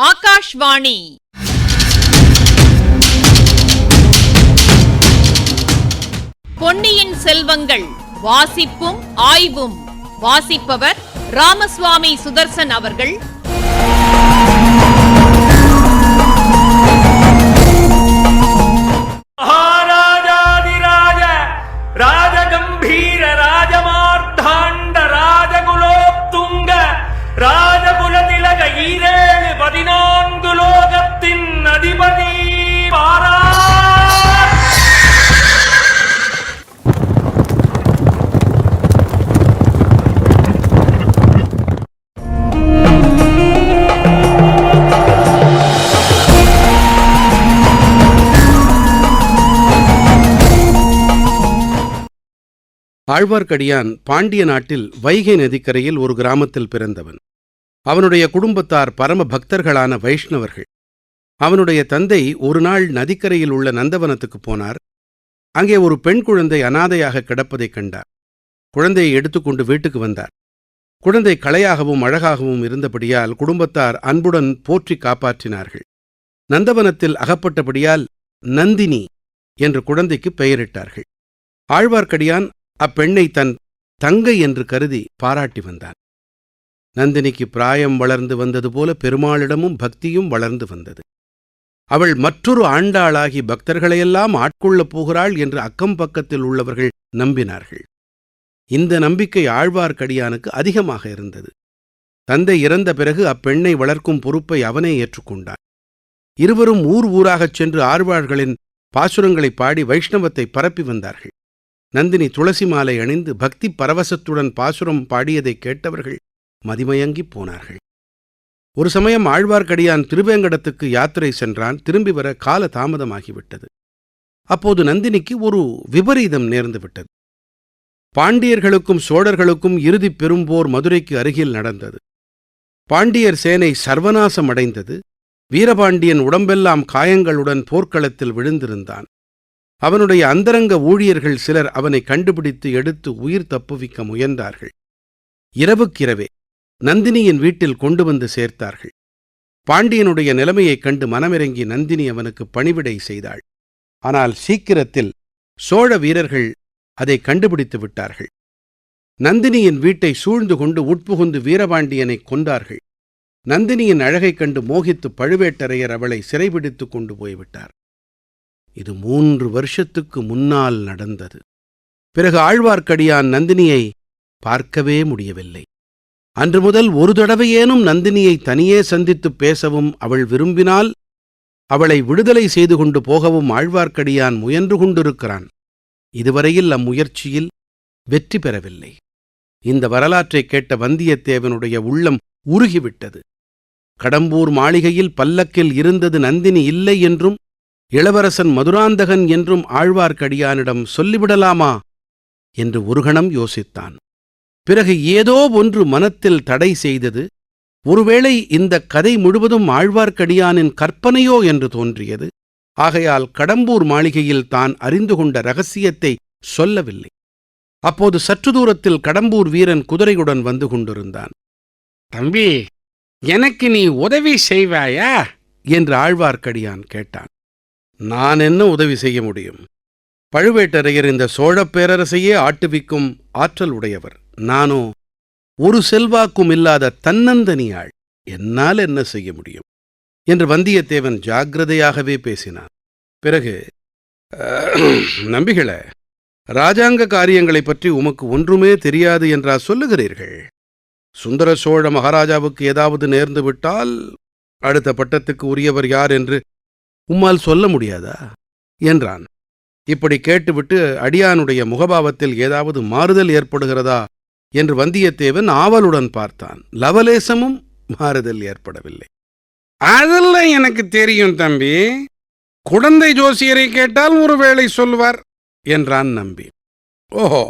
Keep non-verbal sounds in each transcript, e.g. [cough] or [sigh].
ஆகாஷ்வாணி. பொன்னியின் செல்வங்கள் வாசிப்பும் ஆய்வும். வாசிப்பவர் ராமசுவாமி சுதர்சன் அவர்கள். ராஜகம்பீர ராஜமார்த்தாண்ட ராஜகுலோத்துங்க ராஜகுல பதினான்கு லோகத்தின் அதிபதி பாரா. ஆழ்வார்க்கடியான் பாண்டிய நாட்டில் வைகை நதிக்கரையில் ஒரு கிராமத்தில் பிறந்தவன். அவனுடைய குடும்பத்தார் பரம பக்தர்களான வைஷ்ணவர்கள். அவனுடைய தந்தை ஒரு நாள் நதிக்கரையில் உள்ள நந்தவனத்துக்குப் போனார். அங்கே ஒரு பெண் குழந்தை அனாதையாக கிடப்பதைக் கண்டார். குழந்தையை எடுத்துக்கொண்டு வீட்டுக்கு வந்தார். குழந்தை களையாகவும் அழகாகவும் இருந்தபடியால் குடும்பத்தார் அன்புடன் போற்றி காப்பாற்றினார்கள். நந்தவனத்தில் அகப்பட்டபடியால் நந்தினி என்று குழந்தைக்கு பெயரிட்டார்கள். ஆழ்வார்க்கடியான் அப்பெண்ணை தன் தங்கை என்று கருதி பாராட்டி வந்தான். நந்தினிக்கு பிராயம் வளர்ந்து வந்தது போல பெருமாளிடமும் பக்தியும் வளர்ந்து வந்தது. அவள் மற்றொரு ஆண்டாளாகி பக்தர்களையெல்லாம் ஆட்கொள்ளப் போகிறாள் என்று அக்கம் பக்கத்தில் உள்ளவர்கள் நம்பினார்கள். இந்த நம்பிக்கை ஆழ்வார்க்கடியானுக்கு அதிகமாக இருந்தது. தந்தை இறந்த பிறகு அப்பெண்ணை வளர்க்கும் பொறுப்பை அவனே ஏற்றுக்கொண்டான். இருவரும் ஊர் ஊராகச் சென்று ஆழ்வார்களின் பாசுரங்களைப் பாடி வைஷ்ணவத்தை பரப்பி வந்தார்கள். நந்தினி துளசி மாலை அணிந்து பக்தி பரவசத்துடன் பாசுரம் பாடியதைக் கேட்டவர்கள் மதிமயங்கிப் போனார்கள். ஒரு சமயம் ஆழ்வார்க்கடியான் திருவேங்கடத்துக்கு யாத்திரை சென்றான். திரும்பி வர கால தாமதமாகிவிட்டது. அப்போது நந்தினிக்கு ஒரு விபரீதம் நேர்ந்து விட்டது பாண்டியர்களுக்கும் சோழர்களுக்கும் இறுதிப் பெரும்போர் மதுரைக்கு அருகில் நடந்தது. பாண்டியர் சேனை சர்வநாசம் அடைந்தது. வீரபாண்டியன் உடம்பெல்லாம் காயங்களுடன் போர்க்களத்தில் விழுந்திருந்தான். அவனுடைய அந்தரங்க ஊழியர்கள் சிலர் அவனை கண்டுபிடித்து எடுத்து உயிர் தப்புவிக்க முயன்றார்கள். இரவுக்கிரவே நந்தினியின் வீட்டில் கொண்டு வந்து சேர்த்தார்கள். பாண்டியனுடைய நிலைமையைக் கண்டு மனமிறங்கி நந்தினி அவனுக்கு பணிவிடை செய்தாள். ஆனால் சீக்கிரத்தில் சோழ வீரர்கள் அதை கண்டுபிடித்து விட்டார்கள். நந்தினியின் வீட்டை சூழ்ந்து கொண்டு உட்புகுந்து வீரபாண்டியனை கொண்டார்கள் நந்தினியின் அழகைக் கண்டு மோகித்து பழுவேட்டரையர் அவளை சிறைபிடித்துக் கொண்டு போய்விட்டார். இது மூன்று வருஷத்துக்கு முன்னால் நடந்தது. பிறகு ஆழ்வார்க்கடியான் நந்தினியை பார்க்கவே முடியவில்லை. அன்று முதல் ஒரு தடவையேனும் நந்தினியை தனியே சந்தித்துப் பேசவும் அவள் விரும்பினால் அவளை விடுதலை செய்து கொண்டு போகவும் ஆழ்வார்க்கடியான் முயன்று கொண்டிருக்கிறான். இதுவரையில் அம்முயற்சியில் வெற்றி பெறவில்லை. இந்த வரலாற்றைக் கேட்ட வந்தியத்தேவனுடைய உள்ளம் உருகிவிட்டது. கடம்பூர் மாளிகையில் பல்லக்கில் இருந்தது நந்தினி இல்லை என்றும் இளவரசன் மதுராந்தகன் என்றும் ஆழ்வார்க்கடியானிடம் சொல்லிவிடலாமா? என்று ஒரு கணம் யோசித்தான். பிறகு ஏதோ ஒன்று மனத்தில் தடை செய்தது ஒருவேளை இந்த கதை முழுவதும் ஆழ்வார்க்கடியானின் கற்பனையோ என்று தோன்றியது. ஆகையால் கடம்பூர் மாளிகையில் தான் அறிந்து கொண்ட ரகசியத்தை சொல்லவில்லை. அப்போது சற்று தூரத்தில் கடம்பூர் வீரன் குதிரையுடன் வந்து கொண்டிருந்தான். தம்பி எனக்கு நீ உதவி செய்வாயா? என்று ஆழ்வார்க்கடியான் கேட்டான். நான் என்ன உதவி செய்ய முடியும்? பழுவேட்டரையர் இந்த சோழப் பேரரசையே ஆட்டுவிக்கும் ஆற்றல் உடையவர். நானோ ஒரு செல்வாக்கும் இல்லாத தன்னந்தனியாள் என்னால் என்ன செய்ய முடியும்? என்று வந்தியத்தேவன் ஜாக்கிரதையாகவே பேசினான். பிறகு நம்பிகள நம்பிகளே ராஜாங்க காரியங்களைப் பற்றி உமக்கு ஒன்றுமே தெரியாது என்றா சொல்லுகிறீர்கள்? சுந்தர சோழ மகாராஜாவுக்கு ஏதாவது நேர்ந்து விட்டால் அடுத்த பட்டத்துக்கு உரியவர் யார் என்று உம்மால் சொல்ல முடியாதா? என்றான். இப்படி கேட்டுவிட்டு அடியானுடைய முகபாவத்தில் ஏதாவது மாறுதல் ஏற்படுகிறதா என்று வந்தியத்தேவன் ஆவலுடன் பார்த்தான். லவலேசமும் மாறுதல் ஏற்படவில்லை. அதெல்லாம் எனக்கு தெரியும் தம்பி. குழந்தை ஜோசியரை கேட்டால் ஒருவேளை சொல்வார் என்றான் நம்பி. ஓஹோ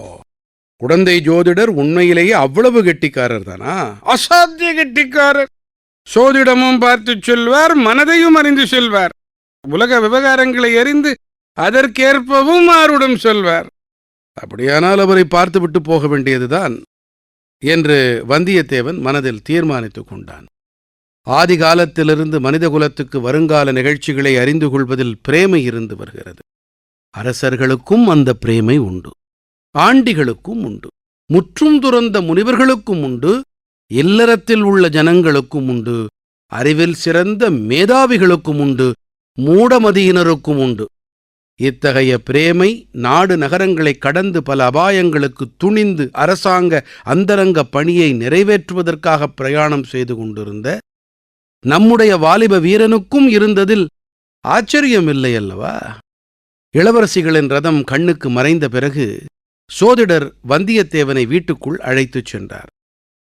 குடந்தை ஜோதிடர் உண்மையிலேயே அவ்வளவு கெட்டிக்காரர் தானா? அசாத்திய கெட்டிக்காரர். சோதிடமும் பார்த்து சொல்வார் மனதையும் அறிந்து சொல்வார். உலக விவகாரங்களை அறிந்து அதற்கேற்பவும் ஆருடம் சொல்வார். அப்படியானால் அவரை பார்த்துவிட்டு போக வேண்டியதுதான். என்று வந்தியத்தேவன் மனதில் தீர்மானித்துக் கொண்டான். ஆதிகாலத்திலிருந்து மனிதகுலத்துக்கு வருங்கால நிகழ்ச்சிகளை அறிந்து கொள்வதில் பிரேமை இருந்து வருகிறது. அரசர்களுக்கும் அந்த பிரேமை உண்டு. ஆண்டிகளுக்கும் உண்டு. முற்றும் துறந்த முனிவர்களுக்கும் உண்டு. இல்லறத்தில் உள்ள ஜனங்களுக்கும் உண்டு. அறிவில் சிறந்த மேதாவிகளுக்கும் உண்டு. மூடமதியினருக்கும் உண்டு. இத்தகைய பிரேமை நாடு நகரங்களை கடந்து பல அபாயங்களுக்கு துணிந்து அரசாங்க அந்தரங்க பணியை நிறைவேற்றுவதற்காக பிரயாணம் செய்து கொண்டிருந்த நம்முடைய வாலிப வீரனுக்கும் இருந்ததில் ஆச்சரியமில்லை அல்லவா? இளவரசிகளின் ரதம் கண்ணுக்கு மறைந்த பிறகு சோதிடர் வந்தியத்தேவனை வீட்டுக்குள் அழைத்துச் சென்றார்.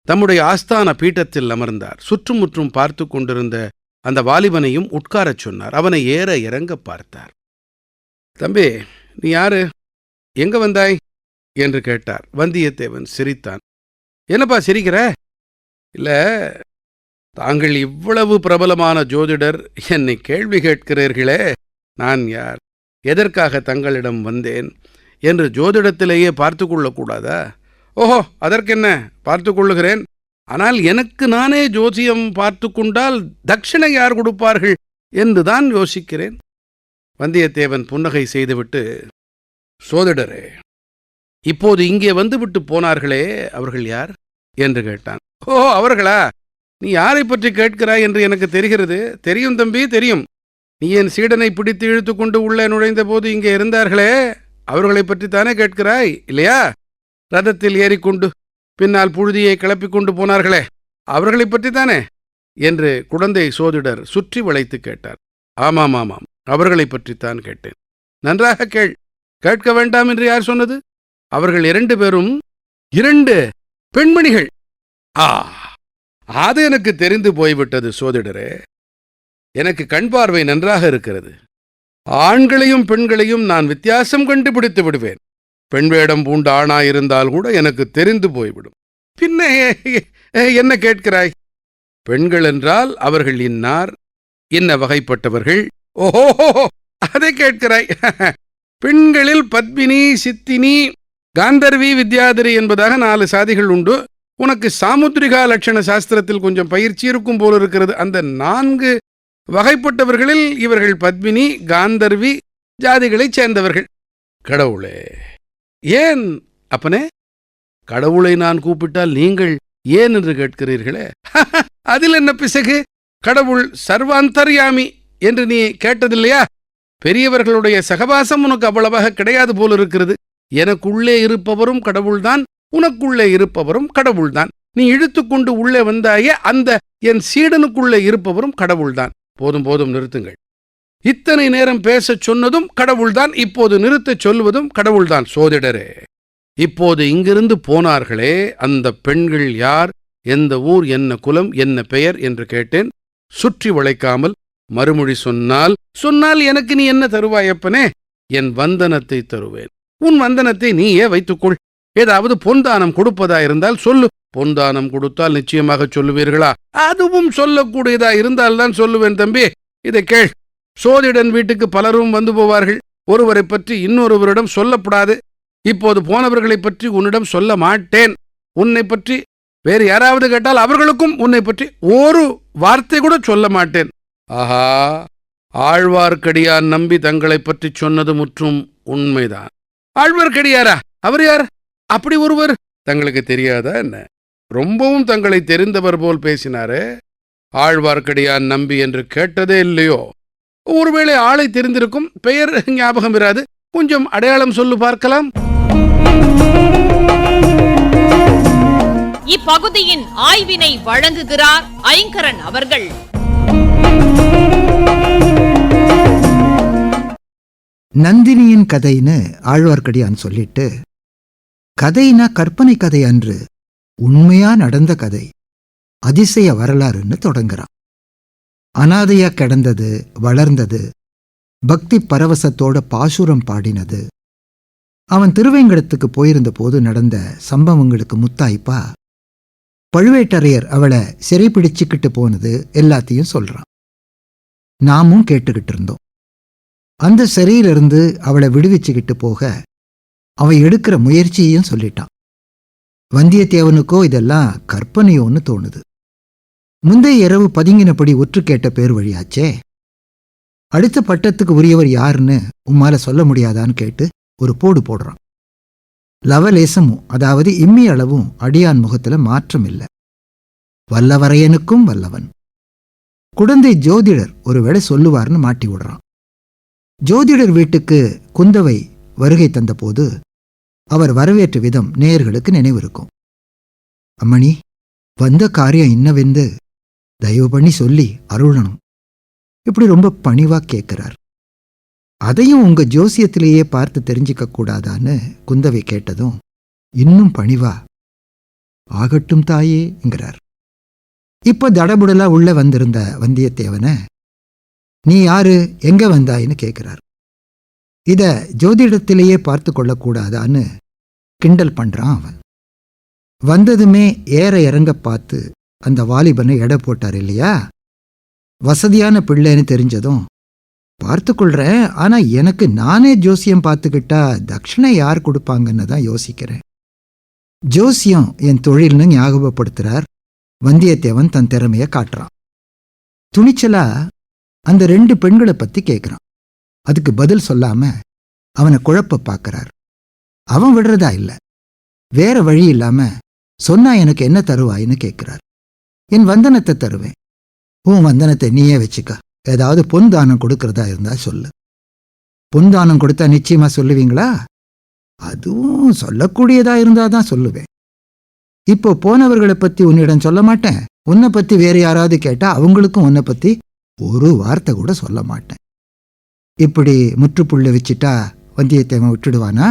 தம்முடைய ஆஸ்தான பீட்டத்தில் அமர்ந்தார். சுற்றுமுற்றும் பார்த்து கொண்டிருந்த அந்த வாலிபனையும் உட்காரச் சொன்னார். அவனை ஏற இறங்க பார்த்தார். தம்பி நீ யாரு? எங்க வந்தாய்? என்று கேட்டார். வந்தியத்தேவன் சிரித்தான். என்னப்பா சிரிக்கிற? இல்ல தாங்கள் இவ்வளவு பிரபலமான ஜோதிடர் என்னை கேள்வி கேட்கிறீர்களே நான் யார்? எதற்காக தங்களிடம் வந்தேன்? என்று ஜோதிடத்திலேயே பார்த்து கொள்ளக்கூடாதா? ஓஹோ அதற்கென்ன? பார்த்து கொள்ளுகிறேன். ஆனால் எனக்கு நானே ஜோசியம் பார்த்து கொண்டால் தட்சிணை யார் கொடுப்பார்கள்? என்றுதான் யோசிக்கிறேன். வந்தியத்தேவன் புன்னகை செய்துவிட்டு சோதிடரே இப்போது இங்கே வந்துவிட்டு போனார்களே அவர்கள் யார்? என்று கேட்டான். ஓ அவர்களா? நீ யாரை பற்றி கேட்கிறாய் என்று எனக்கு தெரிகிறது. தெரியும் தம்பி தெரியும். நீ என் சீடனை பிடித்து இழுத்து கொண்டு உள்ளே நுழைந்த போது இங்கே இருந்தார்களே அவர்களை பற்றி தானே கேட்கிறாய் இல்லையா? ரதத்தில் ஏறிக்கொண்டு பின்னால் புழுதியை கிளப்பிக் கொண்டு போனார்களே அவர்களைப் பற்றி தானே? என்று குழந்தை சோதிடர் சுற்றி வளைத்து கேட்டார். ஆமாம் ஆமாம். அவர்களைப் பற்றித்தான் கேட்டேன். நன்றாக கேள். கேட்க வேண்டாம் என்று யார் சொன்னது? அவர்கள் இரண்டு பேரும் இரண்டு பெண்மணிகள். ஆ அது எனக்கு தெரிந்து போய்விட்டது சோதிடரே. எனக்கு கண் பார்வை நன்றாக இருக்கிறது. ஆண்களையும் பெண்களையும் நான் வித்தியாசம் கண்டுபிடித்து விடுவேன். பெண் வேடம் பூண்டு ஆணாயிருந்தால் கூட எனக்கு தெரிந்து போய்விடும். பின்ன என்ன கேட்கிறாய்? பெண்கள் என்றால் அவர்கள் இன்னார் என்ன வகைப்பட்டவர்கள்? ஓஹோ அதை கேட்கிறாய். பெண்களில் பத்மினி சித்தினி காந்தர்வி வித்யாதரி என்பதாக நாலு சாதிகள் உண்டு. உனக்கு சாமுத்ரிகா லட்சண சாஸ்திரத்தில் கொஞ்சம் பயிற்சி இருக்கும் போல இருக்கிறது. அந்த நான்கு வகைப்பட்டவர்களில் இவர்கள் பத்மினி காந்தர்வி ஜாதிகளைச் சேர்ந்தவர்கள். கடவுளே ஏன் அப்பனே? கடவுளை நான் கூப்பிட்டால் நீங்கள் ஏன் என்று கேட்கிறீர்களே? [laughs] அதில் என்ன பிசகு? கடவுள் சர்வாந்தர்யாமி. என்று நீ கேட்டதில்லையா? பெரியவர்களுடைய சகவாசம் உனக்கு அவ்வளவாக கிடையாது போலிருக்கிறது. எனக்குள்ளே இருப்பவரும் கடவுள்தான் உனக்குள்ளே இருப்பவரும் கடவுள்தான். நீ இழுத்துக்கொண்டு உள்ளே வந்தாயே அந்த என் சீடனுக்குள்ளே இருப்பவரும் கடவுள்தான். போதும் போதும் நிறுத்துங்கள். இத்தனை நேரம் பேசச் சொன்னதும் கடவுள்தான் இப்போது நிறுத்தச் சொல்வதும் கடவுள்தான். சோதிடரே இப்போது இங்கிருந்து போனார்களே அந்த பெண்கள் யார் எந்த ஊர் என்ன குலம் என்ன பெயர் என்று கேட்டேன். சுற்றி வளைக்காமல் மறுமொழி சொன்னால் சொன்னால் எனக்கு நீ என்ன தருவாயப்பனே என் வந்தனத்தை தருவேன். உன் வந்தனத்தை நீயே வைத்துக்கொள். ஏதாவது பொன்தானம் கொடுப்பதா இருந்தால் சொல்லு. பொன்தானம் கொடுத்தால் நிச்சயமாக சொல்லுவீர்களா? அதுவும் சொல்லக்கூடியதா இருந்தால்தான் சொல்லுவேன் தம்பி. இதை கேள். சோதிடன் வீட்டுக்கு பலரும் வந்து போவார்கள். ஒருவரை பற்றி இன்னொருவரிடம் சொல்லப்படாது. இப்போது போனவர்களைப் பற்றி உன்னிடம் சொல்ல மாட்டேன். உன்னை பற்றி வேறு யாராவது கேட்டால் அவர்களுக்கும் உன்னை பற்றி ஒரு வார்த்தை கூட சொல்ல மாட்டேன். ஆஹா ஆழ்வார்க்கடியான் நம்பி தங்களை பற்றி சொன்னது முற்றும் உண்மைதான். ஆழ்வார்க்கடியாரா? அவர் யார்? அப்படி ஒருவர்? தங்களுக்கு தெரியாதா என்ன? ரொம்பவும் தங்களை தெரிந்தவர் போல் பேசினாரே. ஆழ்வார்க்கடியான் நம்பி என்று கேட்டதே இல்லையோ? ஒருவேளை ஆளை தெரிந்திருக்கும் பெயர் ஞாபகம் இராது. கொஞ்சம் அடையாளம் சொல்லு பார்க்கலாம். இப்பகுதியின் ஆய்வினை வழங்குகிறார் ஐங்கரன் அவர்கள். நந்தினியின் கதைன்னு ஆழ்வார்க்கடியான் சொல்லிட்டு கதைனா கற்பனை கதை அன்று உண்மையா நடந்த கதை அதிசய வரலாறுன்னு தொடங்குறான். அனாதையா கிடந்தது வளர்ந்தது பக்தி பரவசத்தோட பாசுரம் பாடினது. அவன் திருவேங்கடத்துக்கு போயிருந்த போது நடந்த சம்பவங்களுக்கு முத்தாய்ப்பா பழுவேட்டரையர் அவளை சிறைப்பிடிச்சுக்கிட்டு போனது எல்லாத்தையும் சொல்றான். நாமும் கேட்டுக்கிட்டு இருந்தோம் அந்த சிறையிலிருந்து அவளை விடுவிச்சுக்கிட்டு போக அவ எடுக்கிற முயற்சியையும் சொல்லிட்டான். வந்தியத்தேவனுக்கோ இதெல்லாம் கற்பனையோன்னு தோணுது. முந்தைய இரவு பதுங்கினபடி ஒற்று கேட்ட பேர் வழியாச்சே? அடுத்த பட்டத்துக்கு உரியவர் யாருன்னு உம்மால சொல்ல முடியாதான்னு கேட்டு ஒரு போடு போடுறான். லவலேசமும் அதாவது இம்மி அளவும் அடியான் முகத்துல மாற்றம் இல்லை. வல்லவரையனுக்கும் வல்லவன். குடந்தை ஜோதிடர் ஒருவேளை சொல்லுவார்னு மாட்டி விடுறான். ஜோதிடர் வீட்டுக்கு குந்தவை வருகை தந்தபோது அவர் வரவேற்ற விதம் நேயர்களுக்கு நினைவிருக்கும். அம்மணி வந்த காரியம் இன்னவெந்து தயவு பண்ணி சொல்லி அருளணும். இப்படி ரொம்ப பணிவா கேட்கிறார். அதையும் உங்க ஜோசியத்திலேயே பார்த்து தெரிஞ்சுக்க கூடாதான்னு குந்தவை கேட்டதும் இன்னும் பணிவா? ஆகட்டும் தாயேங்கிறார் இப்போ தடபுடலா உள்ளே வந்திருந்த வந்தியத்தேவனை நீ யாரு? எங்கே வந்தாயின்னு கேட்குறார் இதை ஜோதிடத்திலேயே பார்த்து கொள்ளக்கூடாதான்னு கிண்டல் பண்ணுறான் அவன். வந்ததுமே ஏற இறங்க பார்த்து அந்த வாலிபனை எடை போட்டார் இல்லையா? வசதியான பிள்ளைன்னு தெரிஞ்சதும் பார்த்துக்கொள்கிறேன் ஆனால் எனக்கு நானே ஜோசியம் பார்த்துக்கிட்டா தட்சிணை யார் கொடுப்பாங்கன்னு தான் யோசிக்கிறேன். ஜோசியம் என் தொழில்னு ஞாபகப்படுத்துகிறார் வந்தியத்தேவன் தன் திறமைய காட்டுறான். துணிச்சலா அந்த ரெண்டு பெண்களை பத்தி கேட்கிறான் அதுக்கு பதில் சொல்லாம அவனை குழப்ப பார்க்கறார் அவன் விடுறதா இல்ல. வேற வழி இல்லாம சொன்னா எனக்கு என்ன தருவாயின்னு கேட்கிறார் என் வந்தனத்தை தருவேன். உன் வந்தனத்தை நீயே வச்சுக்க. ஏதாவது பொன் தானம் கொடுக்கறதா இருந்தா சொல்லு. பொன் தானம் கொடுத்தா நிச்சயமா சொல்லுவீங்களா? அதுவும் சொல்லக்கூடியதா இருந்தா தான் சொல்லுவேன். இப்போ போனவர்களை பத்தி உன்னிடம் சொல்ல மாட்டேன். உன்னை பத்தி வேற யாராவது கேட்டா அவங்களுக்கும் உன்னை பத்தி ஒரு வார்த்தை கூட சொல்ல மாட்டேன். இப்படி முற்றுப்புள்ள வச்சுட்டா வந்தியத்தேவன் விட்டுடுவானா?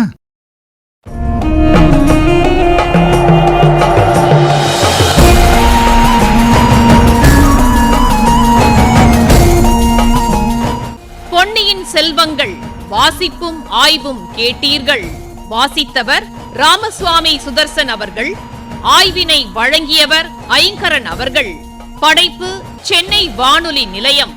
பொன்னியின் செல்வங்கள் வாசிப்பும் ஆய்வும் கேட்டீர்கள். வாசித்தவர் ராமசுவாமி சுதர்சன் அவர்கள். ஆய்வினை வழங்கியவர் ஐங்கரன் அவர்கள். படைப்பு சென்னை வானொலி நிலையம்.